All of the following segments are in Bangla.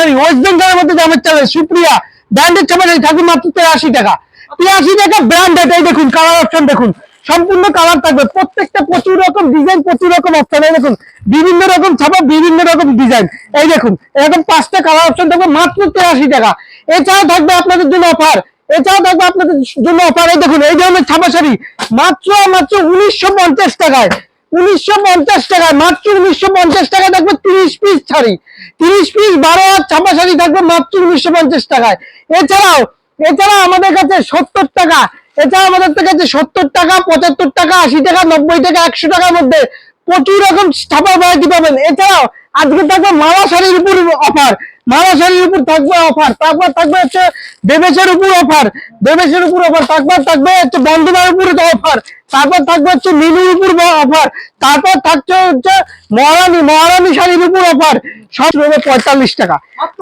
শাড়ি ওয়েস্ট বেঙ্গলের মধ্যে দামের চালে সুপ্রিয়া ব্র্যান্ডেড ছাপা শাড়ি থাকবে মাত্র তেরাশি টাকা। তিরাশি টাকা ব্র্যান্ডেড এই দেখুন কালার অপশন দেখুন। সম্পূর্ণ কালার থাকবে। প্রত্যেকটা প্রচুর রকম ডিজাইন প্রচুর রকম অপশন এই দেখুন, বিভিন্ন রকম ছাপা, বিভিন্ন রকম ডিজাইন এই দেখুন, এরকম পাঁচটা কালার অপশন থাকবে, মাত্র তেরাশি টাকা। এছাড়াও থাকবে আপনাদের জন্য অফার এছাড়াও থাকবে আপনাদের জন্য অফার এই দেখুন, এই ধরনের ছাপা শাড়ি মাত্র মাত্র উনিশশো পঞ্চাশ টাকায়। উনিশশো পঞ্চাশ টাকায় উনিশশো পঞ্চাশ টাকায় থাকবে তিরিশ পিস শাড়ি। তিরিশ পিস বারো ছাপা শাড়ি থাকবে উনিশশো পঞ্চাশ টাকায়। এছাড়াও আমাদের কাছে সত্তর টাকা আমাদের কাছে সত্তর টাকা, পঁচাত্তর টাকা, আশি টাকা, নব্বই টাকা একশো টাকার মধ্যে প্রচুর রকম ছাপা ভ্যারাইটি পাবেন। এছাড়াও, আজকে থাকবে মালা শাড়ির উপর অফার মালা শাড়ির উপর থাকবে অফার তারপর থাকবে হচ্ছে দেবেশের উপর অফার দেবেশের উপর অফার তারপর থাকবে হচ্ছে বন্ধনার উপর অফার তারপর থাকবে হচ্ছে নীলুর উপর অফার তারপর থাকছে হচ্ছে মহারানী মহারানী শাড়ির উপর অফার সব রয়েছে পঁয়তাল্লিশ টাকা।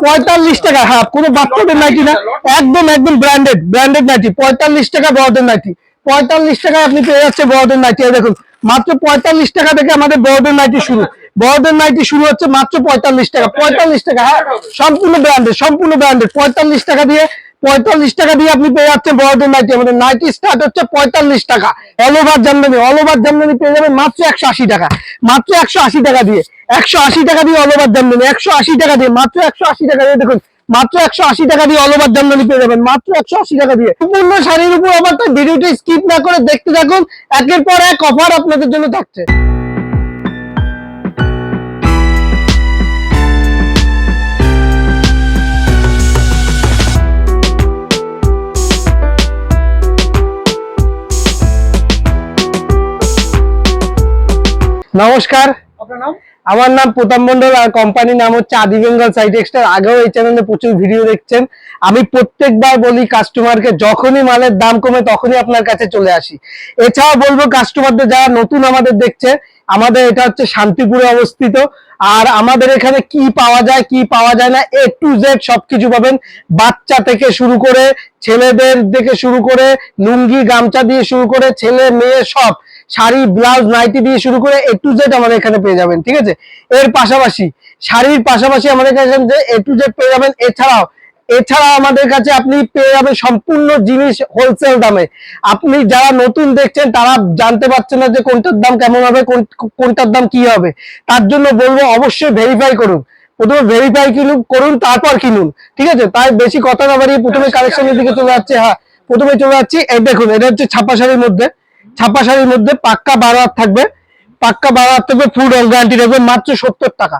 পঁয়তাল্লিশ টাকা হ্যাঁ কোনো বাচ্চাদের নাইটি না, একদম একদম ব্র্যান্ডেড ব্র্যান্ডেড নাইটি পঁয়তাল্লিশ টাকা বড়দের নাইটি পঁয়তাল্লিশ টাকায় আপনি পেয়ে যাচ্ছে বড়দের নাইটি দেখুন, মাত্র পঁয়তাল্লিশ টাকা থেকে আমাদের বড়দের নাইটি শুরু। বড়দের নাইটি শুরু হচ্ছে মাত্র পঁয়তাল্লিশ টাকা। পঁয়তাল্লিশ টাকা হ্যাঁ? সম্পূর্ণ ব্র্যান্ডেড সম্পূর্ণ ব্র্যান্ডেড পঁয়তাল্লিশ টাকা দিয়ে, পঁয়তাল্লিশ টাকা দিয়ে আপনি পেয়ে যাচ্ছেন বড়দের নাইটি আমাদের নাইটি স্টার্ট হচ্ছে পঁয়তাল্লিশ টাকা। All over Jamdani all over Jamdani পেয়ে যাবেন মাত্র একশো আশি টাকা। মাত্র একশো আশি টাকা দিয়ে, একশো আশি টাকা দিয়ে অল ওভার জামদানি একশো আশি টাকা দিয়ে, মাত্র একশো আশি টাকা দিয়ে দেখুন, মাত্র একশো আশি টাকা দিয়ে অল ওভার জামদানি পেয়ে যাবেন, মাত্র একশো আশি টাকা দিয়ে। সম্পূর্ণ শাড়ির উপর আবার তার ভিডিওটি স্কিপ না করে দেখতে থাকুন, একের পর এক অফার আপনাদের জন্য থাকছে। নমস্কার। আমার নাম প্রতাপ মন্ডল আর কোম্পানির নাম হচ্ছে আদি বেঙ্গল সাইট এক্সটার আগেও এই চ্যানেলে প্রচুর ভিডিও দেখছেন। আমি প্রত্যেকবার বলি কাস্টমারকে যখনই মালের দাম কমে তখনই আপনার কাছে চলে আসি। এছাড়াও বলব কাস্টমারদের যারা নতুন আমাদের দেখছে আমাদের এটা হচ্ছে শান্তিপুরে অবস্থিত। আর আমাদের এখানে কি পাওয়া যায় কি পাওয়া যায় না এ টু জেড সবকিছু পাবেন। বাচ্চা থেকে শুরু করে ছেলেদের থেকে শুরু করে লুঙ্গি গামছা দিয়ে শুরু করে ছেলে মেয়ে সব। শাড়ি ব্লাউজ নাইটি দিয়ে শুরু করে এ টু জেড আমাদের এখানে পেয়ে যাবেন ঠিক আছে? এর পাশাপাশি শাড়ির পাশাপাশি আমাদের কাছে যে এ টু জেড পেয়ে যাবেন এছাড়াও এছাড়া আমাদের কাছে আপনি পেয়ে যাবেন সম্পূর্ণ জিনিস হোলসেল দামে। আপনি যারা নতুন দেখছেন তারা জানতে পারছেন না যে কোনটার দাম কেমন হবে কোন- কোনটার দাম কি হবে। তার জন্য বলব অবশ্যই ভেরিফাই করুন। প্রথমে ভেরিফাই কিনুন করুন তারপর কিনুন ঠিক আছে? তাই বেশি কথা না বাড়িয়ে প্রথমে কালেকশনের দিকে চলে যাচ্ছে হ্যাঁ প্রথমে চলে যাচ্ছি এই দেখুন এটা হচ্ছে ছাপা শাড়ির মধ্যে। ছাপা শাড়ির মধ্যে পাক্কা বারো হাত থাকবে। পাক্কা বারো হাত থাকবে ফুল রং গ্যারান্টি থাকবে মাত্র সত্তর টাকা।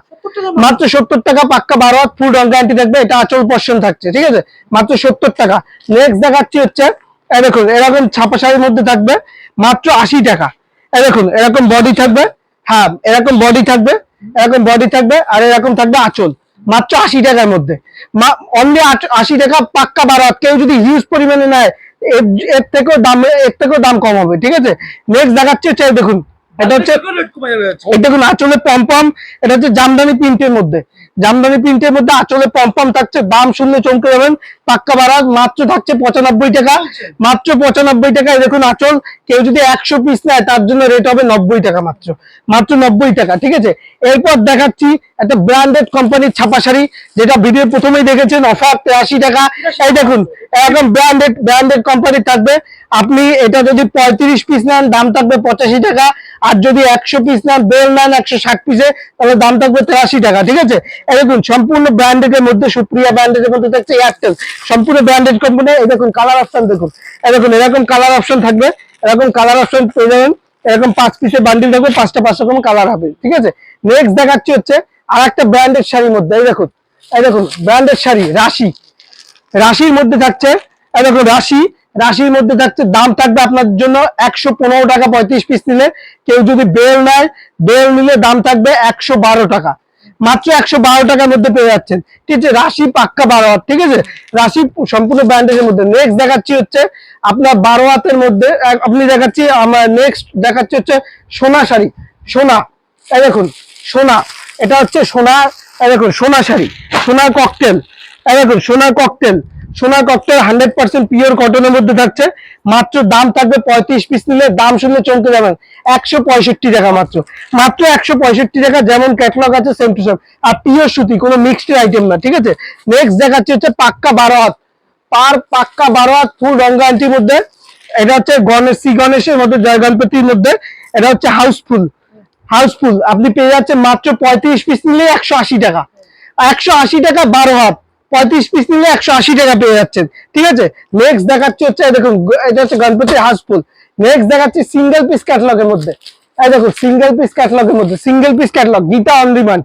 মাত্র সত্তর টাকা পাক্কা বারো হাত ফুল রং গ্যারান্টি থাকবে এটা আচল পর্ষণ থাকছে ঠিক আছে? মাত্র সত্তর টাকা। নেক্সট দেখাচ্ছি হচ্ছে দেখুন এরকম ছাপা শাড়ির মধ্যে থাকবে মাত্র আশি টাকা। দেখুন এরকম বডি থাকবে হ্যাঁ এরকম বডি থাকবে এরকম বডি থাকবে আর এরকম থাকবে আচল মাত্র আশি টাকার মধ্যে। অনলি আশি টাকা পাক্কা বারো। কেউ যদি হিউজ পরিমাণে নেয় এর- থেকেও দাম এর থেকেও দাম কম হবে ঠিক আছে? নেক্সট দেখাচ্ছি হচ্ছে দেখুন এটা হচ্ছে রেট কমে যাবে এই আঁচলে পম্পম এটা হচ্ছে জামদানি প্রিন্টের মধ্যে। জামদানি প্রিন্টের মধ্যে আঁচলে পম্পম থাকছে দাম শুনলে চমকে যাবেন পাক্কা বাড়া মাত্র থাকছে পঁচানব্বই টাকা। মাত্র পঁচানব্বই টাকা দেখুন আঁচল কেউ যদি একশো পিস নেয় তার জন্য রেট হবে নব্বই টাকা মাত্র। মাত্র নব্বই টাকা ঠিক আছে? এরপর দেখাচ্ছি একটা ব্র্যান্ডেড কোম্পানির ছাপা শাড়ি যেটা ভিডিও প্রথমেই দেখেছেন অফার তেরাশি টাকা। এই দেখুন একদম ব্র্যান্ডেড ব্র্যান্ডেড কোম্পানির থাকবে। আপনি এটা যদি পঁয়ত্রিশ পিস নেন দাম থাকবে পঁচাশি টাকা। আর যদি একশো পিস নেন বেল নেন, একশো ষাট পিসে তাহলে দাম থাকবে তেরাশি টাকা, ঠিক আছে? দেখুন, সম্পূর্ণ ব্র্যান্ডেড এর মধ্যে, সুপ্রিয়া ব্র্যান্ডেড এর মধ্যে থাকছে এয়ারটেল সম্পূর্ণ ব্র্যান্ডেড কোম্পানি এই দেখুন কালার অপশন দেখুন। দেখুন, এরকম কালার অপশন থাকবে, এরকম কালার অপশন পেয়ে যাবেন, এরকম পাঁচ পিসের বান্ডিল থাকবে, পাঁচটা পাঁচ রকম কালার হবে, ঠিক আছে? নেক্সট দেখাচ্ছি হচ্ছে আর একটা ব্র্যান্ডেড শাড়ির মধ্যে, এই দেখুন এই দেখুন ব্র্যান্ডেড শাড়ি, রাশি। রাশির মধ্যে থাকছে, এই দেখুন, রাশি রাশির মধ্যে থাকছে, দাম থাকবে আপনার জন্য একশো পনেরো টাকা পঁয়ত্রিশ পিস নিলে। কেউ যদি বেল নেয়, বেল নিলে দাম থাকবে একশো বারো টাকা। মাত্র একশো বারো টাকার মধ্যে পেয়ে যাচ্ছেন। ঠিক আছে, রাশি পাক্কা বারো হাত, ঠিক আছে? রাশি সম্পূর্ণ ব্র্যান্ডের মধ্যে। নেক্সট দেখাচ্ছি হচ্ছে আপনার বারো হাতের মধ্যে আপনি দেখাচ্ছি, আমার নেক্সট দেখাচ্ছি হচ্ছে সোনা শাড়ি। সোনা, এই দেখুন, সোনা, এটা হচ্ছে সোনা দেখুন, সোনা শাড়ি, সোনার ককটেল দেখুন, সোনার ককটেল সোনার ককটেল হান্ড্রেড পার্সেন্ট পিওর কটনের মধ্যে থাকছে। মাত্র দাম থাকবে পঁয়ত্রিশ পিস নিলে দাম শুনলে চমকে যাবেন। একশো পঁয়ষট্টি টাকা মাত্র। মাত্র একশো পঁয়ষট্টি টাকা যেমন ক্যাটলগ আছে সেম টু সেম আর পিওর সুতি, কোনো মিক্সড আইটেম না, ঠিক আছে? নেক্সট দেখাচ্ছি হচ্ছে পাক্কা বারো হাত। পার পাক্কা বারো হাত ফুল রঙ্গান্তির মধ্যে। এটা হচ্ছে গণেশ, শ্রী গণেশের মধ্যে জয় গণপতির মধ্যে। এটা হচ্ছে হাউসফুল হাউসফুল আপনি পেয়ে যাচ্ছেন মাত্র পঁয়ত্রিশ পিস নিলে একশো আশি টাকা। একশো আশি টাকা বারো হাত। পঁয়ত্রিশ পিস নিলে একশো আশি টাকা পেয়ে যাচ্ছেন। ঠিক আছে? নেক্সট দেখাচ্ছি হচ্ছে দেখুন এটা হচ্ছে গণপতি হাউসফুল নেক্সট দেখাচ্ছি সিঙ্গেল পিস ক্যাটালগের মধ্যে। এই দেখুন সিঙ্গেল পিস ক্যাটালগের মধ্যে single piece catalogue Geeta on demand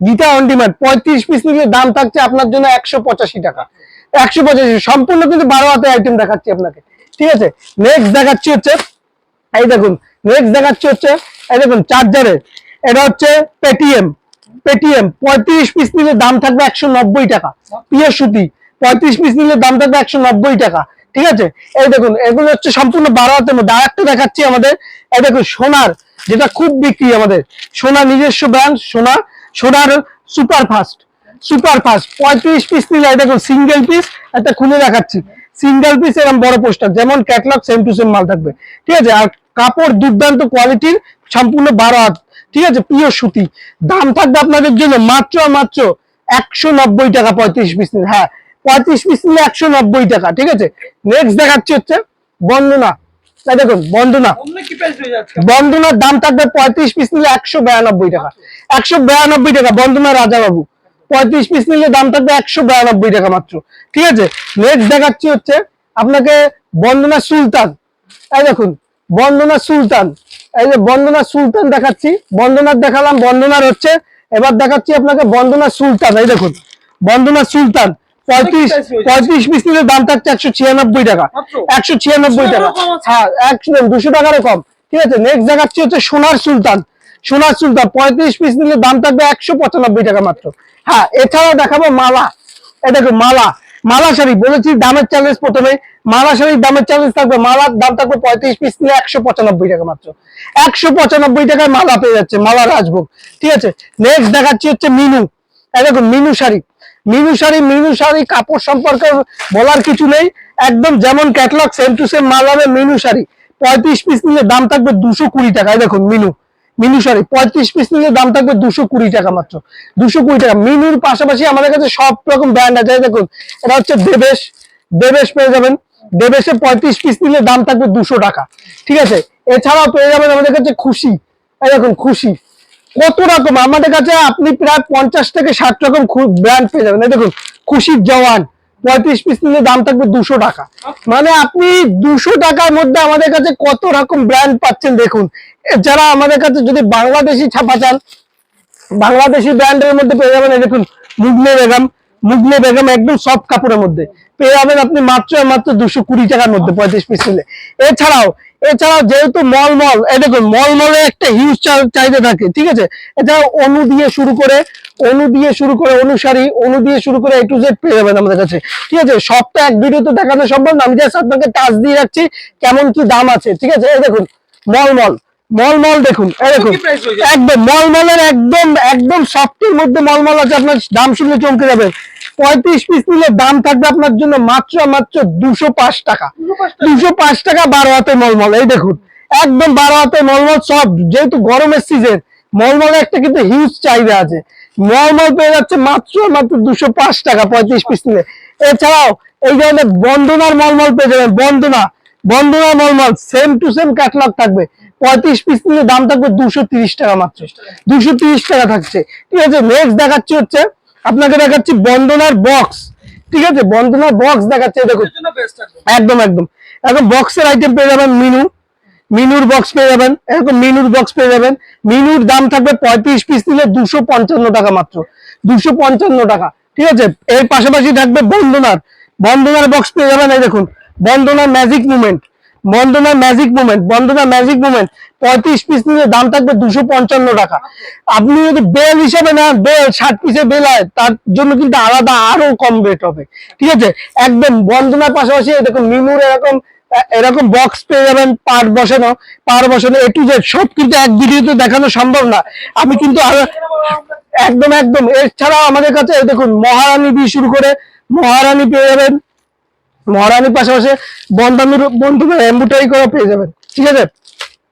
Geeta on demand পঁয়ত্রিশ পিস নিলে দাম থাকছে আপনার জন্য একশো পঁচাশি টাকা। একশো পঁচাশি, সম্পূর্ণ কিন্তু বারো হাতে আইটেম দেখাচ্ছি আপনাকে। ঠিক আছে? নেক্সট দেখাচ্ছি হচ্ছে, এই দেখুন নেক্সট দেখাচ্ছি হচ্ছে, এই দেখুন চার্জারের এটা হচ্ছে পেটিএম পেটিএম পঁয়ত্রিশ পিস নিলে দাম থাকবে একশো নব্বই টাকা। পিওর সুতি, পঁয়ত্রিশ পিস নিলে দাম থাকবে একশো নব্বই টাকা। ঠিক আছে? এই দেখুন, এগুলো হচ্ছে সম্পূর্ণ বারো হাতের মধ্যে। আর একটা দেখাচ্ছি আমাদের, এই দেখুন, সোনার, যেটা খুব বিক্রি আমাদের। সোনা নিজস্ব ব্র্যান্ড সোনা, সোনার সুপার ফাস্ট সুপার ফাস্ট পঁয়ত্রিশ পিস নিলে দেখুন সিঙ্গেল পিস একটা খুলে দেখাচ্ছি। সিঙ্গেল পিস এরকম বড় পোস্টার যেমন ক্যাটলগ সেম টু সেম মাল থাকবে। ঠিক আছে? আর কাপড় দুর্দান্ত কোয়ালিটির সম্পূর্ণ বারো হাত। ঠিক আছে? প্রিয় সুতি। দাম থাকবে আপনাদের জন্য মাত্র মাত্র একশো নব্বই টাকা পঁয়ত্রিশ পিস হ্যাঁ পঁয়ত্রিশ পিস নিলে একশো নব্বই টাকা ঠিক আছে? নেক্সট দেখাচ্ছি হচ্ছে বন্দনা। দেখুন বন্দনা। বন্দনার দাম থাকবে পঁয়ত্রিশ পিস নিলে একশো বিরানব্বই টাকা। একশো বিরানব্বই টাকা বন্দনা রাজাবাবু। পঁয়ত্রিশ পিস নিলে দাম থাকবে একশো বিরানব্বই টাকা মাত্র। ঠিক আছে? নেক্সট দেখাচ্ছি হচ্ছে আপনাকে বন্দনা সুলতান। এই দেখুন বন্দনা সুলতান। এই যে বন্দনা সুলতান দেখাচ্ছি বন্দনার দেখালাম বন্দনার হচ্ছে এবার দেখাচ্ছি আপনাকে বন্দনা সুলতান এই দেখুন বন্দনা সুলতান পঁয়ত্রিশ পঁয়ত্রিশ পিস নিলে দাম থাকছে একশো ছিয়ানব্বই টাকা? একশো ছিয়ানব্বই টাকা। হ্যাঁ একশো দুশো টাকারও কম। ঠিক আছে নেক্সট দেখাচ্ছি হচ্ছে সোনার সুলতান। সোনার সুলতান পঁয়ত্রিশ পিস নিলে দাম থাকবে একশো পঁচানব্বই টাকা মাত্র। হ্যাঁ এছাড়াও দেখাবো মালা। দেখো মালা। মালা শাড়ি বলেছি দামের চ্যালেঞ্জ প্রথমে মালা শাড়ির দামের চ্যালেঞ্জ থাকবে, মালার দাম থাকবে পঁয়ত্রিশ পিস নিলে একশো পঁচানব্বই টাকা মাত্র। একশো পঁচানব্বই টাকায় মালা পেয়ে যাচ্ছে, মালা রাজভোগ। ঠিক আছে? নেক্সট দেখাচ্ছি হচ্ছে মিনু। দেখুন, মিনু শাড়ি। মিনু শাড়ি মিনু শাড়ি, কাপড় সম্পর্কে বলার কিছু নেই। একদম যেমন ক্যাটলগ সেম টু সেম মাল হবে মিনু শাড়ি। পঁয়ত্রিশ পিস নিলে দাম থাকবে দুশো কুড়ি টাকা। এই দেখুন, মিনু। মিনু শাড়ি, পঁয়ত্রিশ পিস নিলে দাম থাকবে দুশো কুড়ি টাকা মাত্র। দুশো কুড়ি টাকা। মিনুর পাশাপাশি আমাদের কাছে সব রকম ব্র্যান্ড আছে। দেখুন, এটা হচ্ছে দেবেশ। দেবেশ পেয়ে যাবেন। দেবেশে পঁয়ত্রিশ পিস নিলে দাম থাকবে দুশো টাকা। ঠিক আছে? এছাড়াও পেয়ে যাবেন আমাদের কাছে খুশি। এই দেখুন, খুশি। কত রকম? আমাদের কাছে আপনি প্রায় পঞ্চাশ থেকে ষাট রকম ব্র্যান্ড পেয়ে যাবেন। এই দেখুন, খুশির জওয়ান। পঁয়ত্রিশ পিস নিলে দাম থাকবে দুশো টাকা। মানে আপনি দুশো টাকার মধ্যে আমাদের কাছে কত রকম ব্র্যান্ড পাচ্ছেন দেখুন। যারা আমাদের কাছে যদি বাংলাদেশি ছাপা চান, বাংলাদেশি ব্র্যান্ডের মধ্যে পেয়ে যাবেন দেখুন, মুগলে বেগম। মুগলে বেগম একদম সব কাপড়ের মধ্যে। পেয়ে যাবেন আপনি মাত্র মাত্র দুশো কুড়ি টাকার মধ্যে পঁয়ত্রিশ পিস নিলে। এছাড়াও এছাড়াও যেহেতু মল মল এই দেখুন মল মলে একটা হিউজ চাহিদা থাকে ঠিক আছে? এছাড়াও অনু দিয়ে শুরু করে অনু দিয়ে শুরু করে অনুসারী অনু দিয়ে শুরু করে এ টু জেড পেয়ে যাবেন আমাদের কাছে ঠিক আছে? সবটা এক ভিডিওতে দেখানো সম্ভব না আমি জাস্ট আপনাকে টাচ দিয়ে রাখছি কেমন কি দাম আছে ঠিক আছে? এই দেখুন মল মল মল মল দেখুন এই দেখুন? একদম মলমলের একদম একদম সফটের মধ্যে মলমল আছে আপনার দাম শুনলে চমকে যাবে। পঁয়ত্রিশ পিস নিলে দাম থাকবে আপনার জন্য মাত্র মাত্র দুশো পাঁচ টাকা। দুশো পাঁচ টাকা। বারো হাতে মলমল এই দেখুন। একদম বারো হাতে মলমল সব যেহেতু গরমের সিজন মলমলে একটা কিন্তু হিউজ চাহিদা আছে। মলমল পেয়ে যাচ্ছে মাত্র মাত্র দুশো পাঁচ টাকা পঁয়ত্রিশ পিস নিলে। এছাড়াও এই ধরনের বন্দনার মলমল পেয়ে যাবেন বন্দনা বন্দনা মলমল সেম টু সেম ক্যাটলগ থাকবে। পঁয়ত্রিশ পিস নিলে দাম থাকবে দুশো তিরিশ টাকা মাত্র। দুশো তিরিশ টাকা থাকছে। ঠিক আছে নেক্সট দেখাচ্ছি হচ্ছে আপনাকে দেখাচ্ছি বন্দনার বক্স ঠিক আছে? বন্দনার বক্স দেখাচ্ছে দেখুন। একদম একদম। এখন বক্সের আইটেম পেয়ে যাবেন মিনু। মিনুর বক্স পেয়ে যাবেন। এরকম মিনুর বক্স পেয়ে যাবেন। মিনুর দাম থাকবে পঁয়ত্রিশ পিস নিলে দুশো পঞ্চান্ন টাকা মাত্র। দুশো পঞ্চান্ন টাকা। ঠিক আছে? এর পাশাপাশি থাকবে বন্দনার। বন্দনার বক্স পেয়ে যাবেন এই দেখুন। বন্দনার magic movement বন্দনার magic movement Bandana magic movement পঁয়ত্রিশ পিস নিলে দাম থাকবে দুশো পঞ্চান্ন টাকা। আপনি যদি বেল হিসাবে না বেল, ষাট পিসে বেল হয়, তার জন্য কিন্তু আলাদা আরও কম রেট হবে। ঠিক আছে? একদম বন্দনার পাশাপাশি দেখুন মিনুর এরকম এরকম বক্স পেয়ে যাবেন পার বসানো পার বসানো এ টু জেড সব কিন্তু এক ভিডিওতে দেখানো সম্ভব না। আমি কিন্তু একদম একদম। এছাড়াও আমাদের কাছে দেখুন মহারানী দিয়ে শুরু করে মহারানী পেয়ে যাবেন। মহারানীর পাশাপাশি বন্ধানুর বন্ধুদের এম্বুটারি করে পেয়ে যাবেন। ঠিক আছে?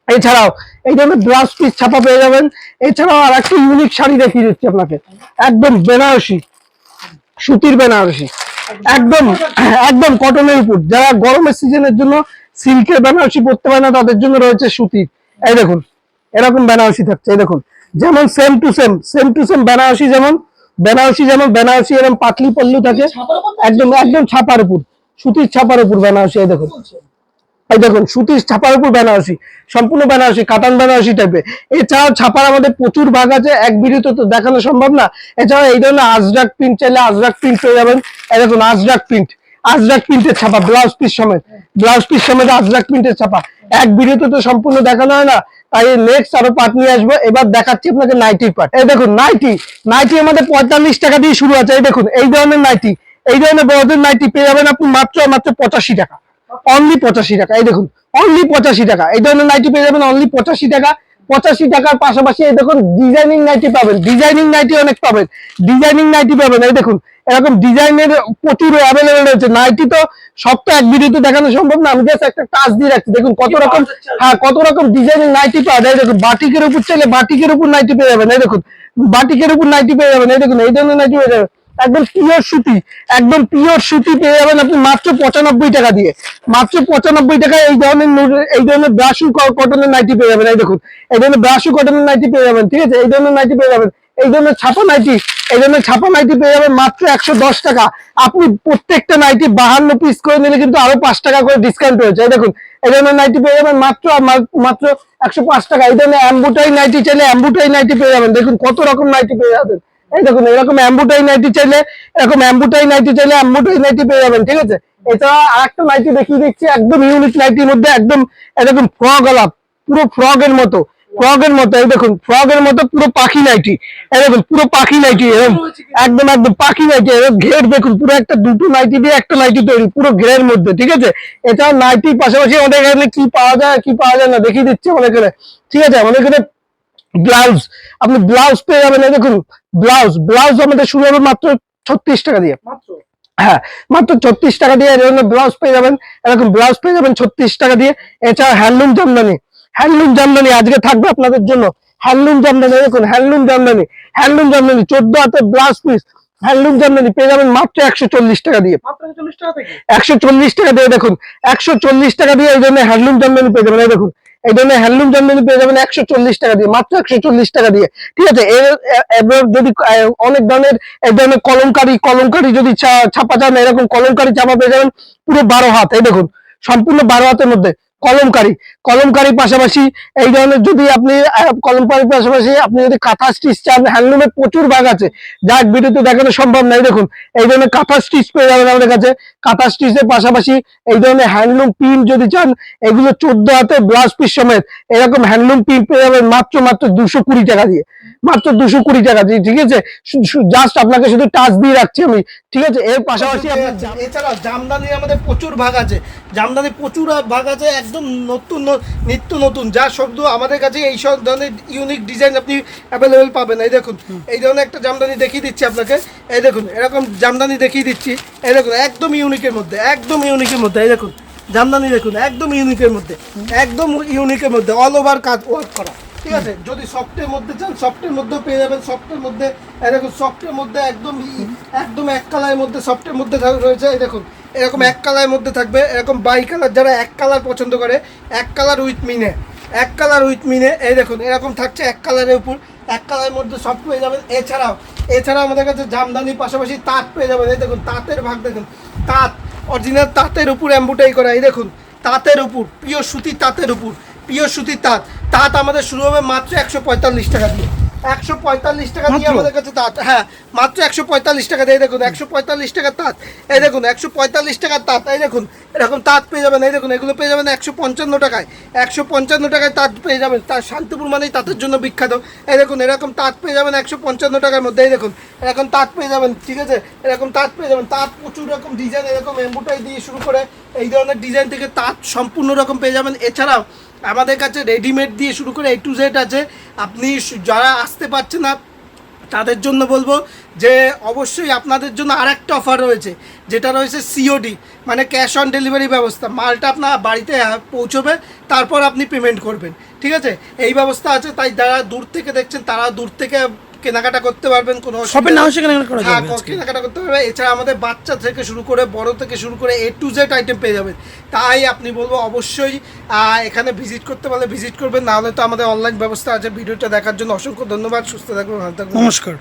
এছাড়াও এই ধরনের ব্লাউজ পিস ছাপা পেয়ে যাবেন। এছাড়াও আর একটা ইউনিক শাড়ি দেখিয়ে দিচ্ছি আপনাকে। একদম বেনারসি সুতির বেনারসি। একদম একদম কটনের উপর। যারা গরমের সিজনের জন্য সিল্কের বেনারসি পরতে পারে না তাদের জন্য রয়েছে সুতির এই দেখুন এরকম বেনারসি থাকছে এই দেখুন। যেমন same to same same to same Banarasi যেমন বেনারসি যেমন বেনারসি এরকম পাতলি পল্লু থাকে একদম একদম ছাপার উপর। সুতির ছাপার উপর বেনারসি, এই দেখুন। এই দেখুন, সুতির ছাপার উপর বেনারসি, সম্পূর্ণ বেনারসি, কাতান বেনারসি টাইপের এছাড়াও ছাপার আমাদের প্রচুর ভাগ আছে, এক ভিডিওতে তো দেখানো সম্ভব না। এছাড়াও এই ধরনের আজরাক প্রিন্ট চাইলে আজরাক প্রিন্ট পেয়ে যাবেন। এই দেখুন, আজরাক প্রিন্ট আজরাক প্রিন্টের ছাপা ব্লাউজ পিস সমেত ব্লাউজ পিস সমেত আজরাক প্রিন্টের ছাপা। এক ভিডিওতে তো সম্পূর্ণ দেখানো হয় না, তাই নেক্সট আরও পার্ট নিয়ে আসব। এবার দেখাচ্ছি আপনাকে নাইটি পার্ট এই দেখুন নাইটি নাইটি আমাদের পঁয়তাল্লিশ টাকা দিয়ে শুরু আছে, এই দেখুন, এই ধরনের নাইটি এই ধরনের বড়দের নাইটি পেয়ে যাবেন আপনি মাত্র মাত্র পঁচাশি টাকা অনলি পঁচাশি টাকা এই দেখুন অনলি পঁচাশি টাকা এই ধরনের নাইটি পেয়ে যাবেন অনলি পঁচাশি টাকা পঁচাশি টাকার পাশাপাশি এই দেখুন ডিজাইনিং নাইটি পাবেন ডিজাইনিং নাইটি অনেক পাবেন ডিজাইনিং নাইটি পাবেন এই দেখুন এরকম ডিজাইনের প্রচুর অ্যাভেলেবেল রয়েছে নাইটি তো সব তো এক ভিডিওতে দেখানো সম্ভব না আমি জাস্ট একটা টাচ দিয়ে রাখছি দেখুন কত রকম হ্যাঁ কত রকম ডিজাইনিং নাইটি পাওয়া যায় দেখুন বাটিকের উপর চাইলে বাটিকের উপর নাইটি পেয়ে যাবেন এই দেখুন বাটিকের উপর নাইটি পেয়ে যাবেন এই দেখুন এই ধরনের নাইটি পেয়ে যাবেন একদম পিওর সুতি, একদম পিওর সুতি পেয়ে যাবেন আপনি মাত্র পঁচানব্বই টাকা দিয়ে। মাত্র পঁচানব্বই টাকায় এই ধরনের এই ধরনের ব্রাশু কটনের নাইটি পেয়ে যাবেন। এই দেখুন, এই ধরনের ব্রাশু কটনের নাইটি পেয়ে যাবেন, ঠিক আছে? এই ধরনের নাইটি পেয়ে যাবেন। এই ধরনের ছাপা নাইটি এই ধরনের ছাপা নাইটি পেয়ে যাবেন মাত্র একশো দশ টাকা। আপনি প্রত্যেকটা নাইটি বাহান্ন পিস করে নিলে কিন্তু আরও পাঁচ টাকা করে ডিসকাউন্ট রয়েছে। এই দেখুন, এই ধরনের নাইটি পেয়ে যাবেন মাত্র মাত্র একশো পাঁচ টাকা। এই ধরনের অ্যাম্বুটাই নাইটি চাইলে অ্যাম্বুটাই নাইটি পেয়ে যাবেন। দেখুন কত রকম নাইটি পেয়ে যাবেন। এই দেখুন, এরকম অ্যাম্বুটাই নাইটি চাইলে, এরকম অ্যাম্বুটাই নাইটি চাইলে অ্যাম্বুটাই নাইটি পেয়ে যাবেন, ঠিক আছে? এছাড়া আরেকটা নাইটি দেখিয়ে দিচ্ছি, একদম ইউনিক নাইটির মধ্যে একদম, এরকম ফ্রগ আলাপ, পুরো মতো ফ্রগের মতো, এই দেখুন মতো পুরো পাখি নাইটি দেখুন, পুরো পাখি নাইটি একদম একদম পাখি নাইটি ঘের দেখুন, পুরো একটা দুটো নাইটি দিয়ে একটা নাইটি তৈরি, পুরো ঘেরের মধ্যে, ঠিক আছে? এছাড়া নাইটির পাশাপাশি এখানে কি পাওয়া যায়, কি পাওয়া যায় না, দেখিয়ে দিচ্ছে আমাদের ঠিক আছে? আমাদের এখানে ব্লাউজ। আপনি ব্লাউজ পেয়ে যাবেন এই দেখুন ব্লাউজ। ব্লাউজ আমাদের শুরু হবে মাত্র ছত্রিশ টাকা দিয়ে। হ্যাঁ মাত্র ছত্রিশ টাকা দিয়ে এরকম ব্লাউজ পেয়ে যাবেন। এরকম ব্লাউজ পেয়ে যাবেন ছত্রিশ টাকা দিয়ে। এছাড়া হ্যান্ডলুম জামদানি। হ্যান্ডলুম জামদানি আজকে থাকবে আপনাদের জন্য। হ্যান্ডলুম জামদানি দেখুন হ্যান্ডলুম জামদানি। হ্যান্ডলুম জামদানি চোদ্দ হাতে ব্লাউজ পিস হ্যান্ডলুম জামদানি পেয়ে যাবেন মাত্র একশো চল্লিশ টাকা দিয়ে। মাত্র চল্লিশ টাকা থেকে? একশো চল্লিশ টাকা দিয়ে দেখুন একশো চল্লিশ টাকা দিয়ে এই ধরনের হ্যান্ডলুম জামদানি পেয়ে যাবেন দেখুন। এই ধরনের হ্যান্ডলুম জামদানি পেয়ে যাবেন একশো চল্লিশ টাকা দিয়ে, মাত্র একশো চল্লিশ টাকা দিয়ে। ঠিক আছে? এবার যদি অনেক ধরনের এক ধরনের কলমকারি কলমকারি যদি ছাপা চান, এরকম কলমকারি চাপা পেয়ে যাবেন পুরো বারো হাত। এই দেখুন, সম্পূর্ণ বারো হাতের মধ্যে। কলমকারি। কলমকারির পাশাপাশি এই ধরনের যদি আপনি কলমকারির পাশাপাশি আপনি যদি কাঁথা স্টিচ চান হ্যান্ডলুমের প্রচুর ভাগ আছে। যা ভিডিওতে দেখানো সম্ভব নাই দেখুন, এই ধরনের কাঁথা স্টিচ পেয়ে যাবেন আমাদের কাছে। কাঁথা স্টিচের পাশাপাশি এই ধরনের হ্যান্ডলুম প্রিন্ট যদি চান, এগুলো চোদ্দ হাতে ব্লাউজ পিস সমেত এরকম হ্যান্ডলুম প্রিন্ট পেয়ে যাবেন মাত্র মাত্র দুশো কুড়ি টাকা দিয়ে। মাত্র দুশো কুড়ি টাকা দিয়ে, ঠিক আছে? জাস্ট আপনাকে শুধু টাচ দিয়ে রাখছি আমি, ঠিক আছে? এর পাশাপাশি এছাড়া জামদানির আমাদের প্রচুর ভাগ আছে। জামদানি প্রচুর ভাগ আছে নতুন ন- নিত্য নতুন যা শব্দ আমাদের কাছে এই সব ধরনের ইউনিক ডিজাইন আপনি অ্যাভেলেবেল পাবেন। এই দেখুন এই ধরনের একটা জামদানি দেখিয়ে দিচ্ছি আপনাকে। এই দেখুন এরকম জামদানি দেখিয়ে দিচ্ছি। এই দেখুন একদম ইউনিকের মধ্যে একদম ইউনিকের মধ্যে এই দেখুন জামদানি দেখুন একদম ইউনিকের মধ্যে একদম ইউনিকের মধ্যে অল ওভার কাজ ওয়ার্ক করা। ঠিক আছে? যদি সফটের মধ্যে চান সফটের মধ্যেও পেয়ে যাবেন। সফটের মধ্যে দেখুন সফটের মধ্যে একদম একদম এক কালারের মধ্যে সফটের মধ্যে রয়েছে, এই দেখুন। এরকম এক কালারের মধ্যে থাকবে, এরকম বাই কালার যারা এক কালার পছন্দ করে, এক কালার উইথ মিনে এক কালার উইথ মিনে এই দেখুন, এরকম থাকছে এক কালারের উপর। এক কালারের মধ্যে সফট পেয়ে যাবেন। এছাড়াও এছাড়াও আমাদের কাছে জামদানির পাশাপাশি তাঁত পেয়ে যাবেন। এই দেখুন, তাঁতের ভাগ দেখুন। তাঁত অরিজিনাল তাঁতের উপর এম্বুটাই করা, এই দেখুন, তাঁতের উপর প্রিয় সুতি তাঁতের উপর প্রিয় সুতির তাঁত। তাঁত আমাদের শুরু হবে মাত্র একশো পঁয়তাল্লিশ টাকা দিয়ে। একশো পঁয়তাল্লিশ টাকা দিয়ে আমাদের কাছে তাঁত। হ্যাঁ মাত্র একশো পঁয়তাল্লিশ টাকা দিয়ে। দেখুন একশো পঁয়তাল্লিশ টাকার তাঁত। এই দেখুন একশো পঁয়তাল্লিশ টাকার তাঁত। এই দেখুন এরকম তাঁত পেয়ে যাবেন। এই দেখুন এগুলো পেয়ে যাবেন একশো পঞ্চান্ন টাকায়। একশো পঞ্চান্ন টাকায় তাঁত পেয়ে যাবেন। তার শান্তিপুর মানেই তাঁতের জন্য বিখ্যাত। এই দেখুন এরকম তাঁত পেয়ে যাবেন একশো পঞ্চান্ন টাকার মধ্যে। এই দেখুন এরকম তাঁত পেয়ে যাবেন ঠিক আছে? এরকম তাঁত পেয়ে যাবেন। তাঁত প্রচুর রকম ডিজাইন এরকম এম্বুটাই দিয়ে শুরু করে এই ধরনের ডিজাইন থেকে তাঁত সম্পূর্ণ রকম পেয়ে যাবেন। এছাড়াও আমাদের কাছে রেডিমেড দিয়ে শুরু করে এ টু জেড আছে। আপনি যারা আসতে পারছে না, তাদের জন্য বলব যে, অবশ্যই আপনাদের জন্য আর একটা অফার রয়েছে, যেটা রয়েছে সিওডি মানে ক্যাশ অন ডেলিভারি ব্যবস্থা। মালটা আপনার বাড়িতে পৌঁছবে, তারপর আপনি পেমেন্ট করবেন। ঠিক আছে? এই ব্যবস্থা আছে, তাই যারা দূর থেকে দেখছেন, তারা দূর থেকে কেনাকাটা করতে পারবেন কোনো শপিং অসুবিধা না নেই। এসে কেনাকাটা করা হ্যাঁ, যাবে হ্যাঁ কেনাকাটা করতে পারবেন। এছাড়া আমাদের বাচ্চা থেকে শুরু করে বড় থেকে শুরু করে এ টু জেড আইটেম পেয়ে যাবেন। তাই আপনি বলব অবশ্যই এখানে ভিজিট করতে পারলে ভিজিট করবেন। না হলে তো আমাদের অনলাইন ব্যবস্থা আছে। ভিডিওটা দেখার জন্য অসংখ্য ধন্যবাদ। সুস্থ থাকবেন ভালো থাকবেন নমস্কার।